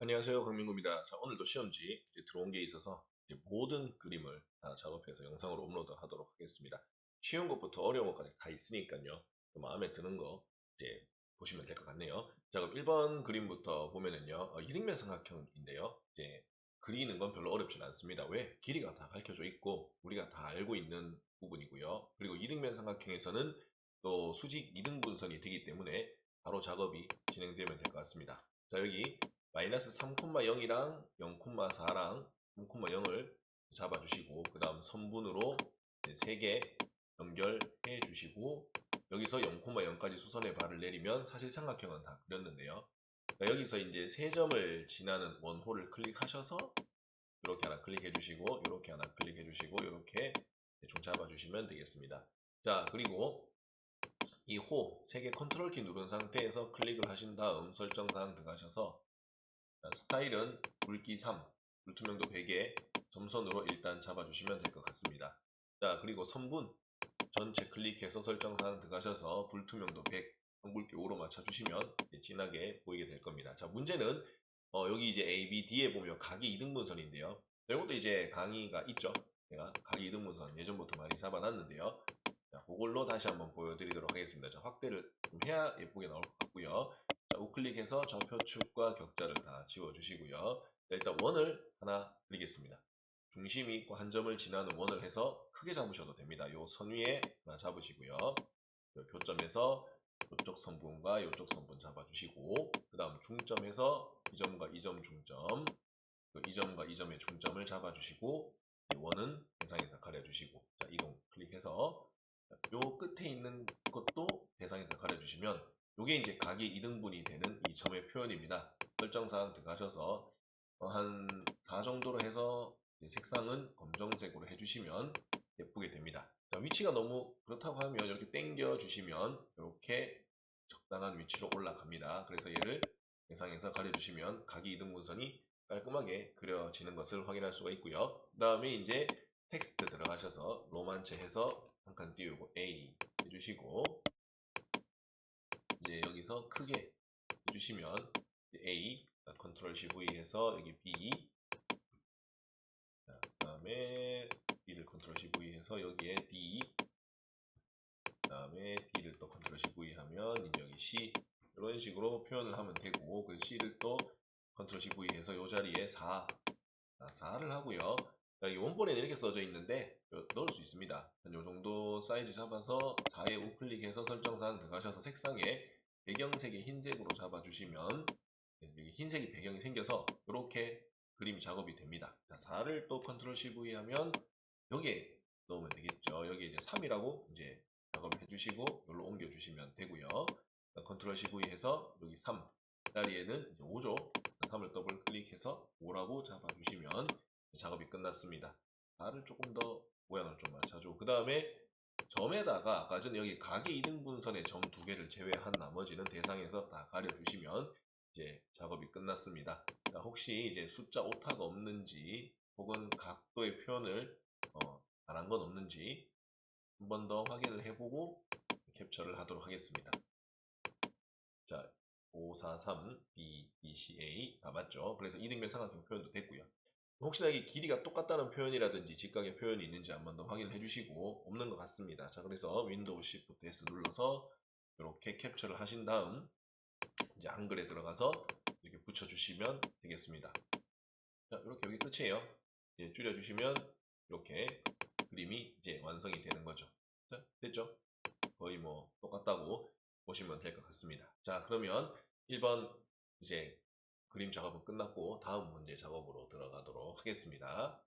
안녕하세요. 강민구입니다. 자, 오늘도 시험지 이제 들어온 게 있어서 모든 그림을 다 작업해서 영상으로 업로드 하도록 하겠습니다. 쉬운 것부터 어려운 것까지 다 있으니까요. 또 마음에 드는 거 이제 보시면 될 것 같네요. 자, 그럼 1번 그림부터 보면은요. 어, 이등변 삼각형인데요. 이제 그리는 건 별로 어렵진 않습니다. 왜? 길이가 다 밝혀져 있고 우리가 다 알고 있는 부분이고요. 그리고 이등변 삼각형에서는 또 수직 이등분선이 되기 때문에 바로 작업이 진행되면 될 것 같습니다. 자, 여기 마이너스 3,0이랑 0,4랑 3,0을 잡아주시고 그 다음 선분으로 3개 연결해 주시고 여기서 0,0까지 수선의 발을 내리면 사실 삼각형은 다 그렸는데요. 그러니까 여기서 이제 세 점을 지나는 원호를 클릭하셔서 이렇게 하나 클릭해 주시고 이렇게 하나 클릭해 주시고 이렇게 대충 잡아 주시면 되겠습니다. 자 그리고 이 호, 세 개 컨트롤 키 누른 상태에서 클릭을 하신 다음 설정 사항 들어가셔서 자, 스타일은 굵기 3, 불투명도 100에 점선으로 일단 잡아주시면 될 것 같습니다. 자, 그리고 선분 전체 클릭해서 설정사항 들어가셔서 불투명도 100, 굵기 5로 맞춰주시면 진하게 보이게 될 겁니다. 자, 문제는 어, 여기 이제 A, B, D에 보면 각이 2등분선인데요. 이것도 이제 강의가 있죠. 제가 각이 2등분선 예전부터 많이 잡아놨는데요. 자, 그걸로 다시 한번 보여드리도록 하겠습니다. 자, 확대를 좀 해야 예쁘게 나올 것 같고요. 자, 우클릭해서 좌표축과 격자를 다 지워주시고요. 자, 일단 원을 하나 그리겠습니다. 중심이 있고 한 점을 지나는 원을 해서 크게 잡으셔도 됩니다. 요 선 위에 하나 잡으시고요. 요 교점에서 이쪽 선분과 이쪽 선분 잡아주시고 그 다음 중점에서 이 점과 이 점 중점 그이 점과 이 점의 중점을 잡아주시고 이 원은 대상에서 가려주시고 자, 이동 클릭해서 자, 요 끝에 있는 것도 대상에서 가려주시면 요게 이제 각이 2등분이 되는 이 점의 표현입니다. 설정사항 들어가셔서 어, 한4 정도로 해서 색상은 검정색으로 해주시면 예쁘게 됩니다. 자, 위치가 너무 그렇다고 하면 이렇게 당겨 주시면 이렇게 적당한 위치로 올라갑니다. 그래서 얘를 대상에서 가려주시면 각이 2등분선이 깔끔하게 그려지는 것을 확인할 수가 있고요. 그 다음에 이제 텍스트 들어가셔서 로만체 해서 한 칸 띄우고 A 해주시고 여기서 크게 해주시면 A 컨트롤 C V 해서 여기 B 자, 그다음에 B를 컨트롤 C V 해서 여기에 D 그 다음에 D를 또 컨트롤 C V 하면 이제 여기 C 이런 식으로 표현을 하면 되고 그 C를 또 컨트롤 C V 해서 이 자리에 4 4를 하고요. 자, 이 원본에는 이렇게 써져 있는데 요- 넣을 수 있습니다. 한요 정도 사이즈 잡아서 4에 우클릭해서 설정 사항 들어가셔서 색상에 배경색의 흰색으로 잡아주시면 여기 흰색이 배경이 생겨서 이렇게 그림이 작업이 됩니다. 자, 4를 또 컨트롤 CV 하면 여기에 넣으면 되겠죠. 여기 이제 3이라고 이제 작업을 해주시고 여기로 옮겨 주시면 되고요. 자, 컨트롤 CV 해서 여기 3 자리에는 이제 5죠. 3을 더블 클릭해서 5라고 잡아 주시면 작업이 끝났습니다. 4를 조금 더 모양을 좀 맞춰주고 그 다음에 점에다가 아까 전에 여기 각이 2등분선의 점 두 개를 제외한 나머지는 대상에서 다 가려주시면 이제 작업이 끝났습니다. 자, 혹시 이제 숫자 오타가 없는지 혹은 각도의 표현을 어, 안 한 건 없는지 한 번 더 확인을 해보고 캡처를 하도록 하겠습니다. 자, 543 B, BCA 다 맞죠? 그래서 이등변 삼각형 표현도 됐고요. 혹시나 이게 길이가 똑같다는 표현이라든지 직각의 표현이 있는지 한번 더 확인해 주시고 없는 것 같습니다. 자, 그래서 윈도우 Shift S 눌러서 이렇게 캡처를 하신 다음 이제 한글에 들어가서 이렇게 붙여주시면 되겠습니다. 자, 이렇게 여기 끝이에요. 이제 줄여주시면 이렇게 그림이 이제 완성이 되는 거죠. 자, 됐죠? 거의 뭐 똑같다고 보시면 될 것 같습니다. 자, 그러면 1번 이제 그림 작업은 끝났고 다음 문제 작업으로 들어가도록 하겠습니다.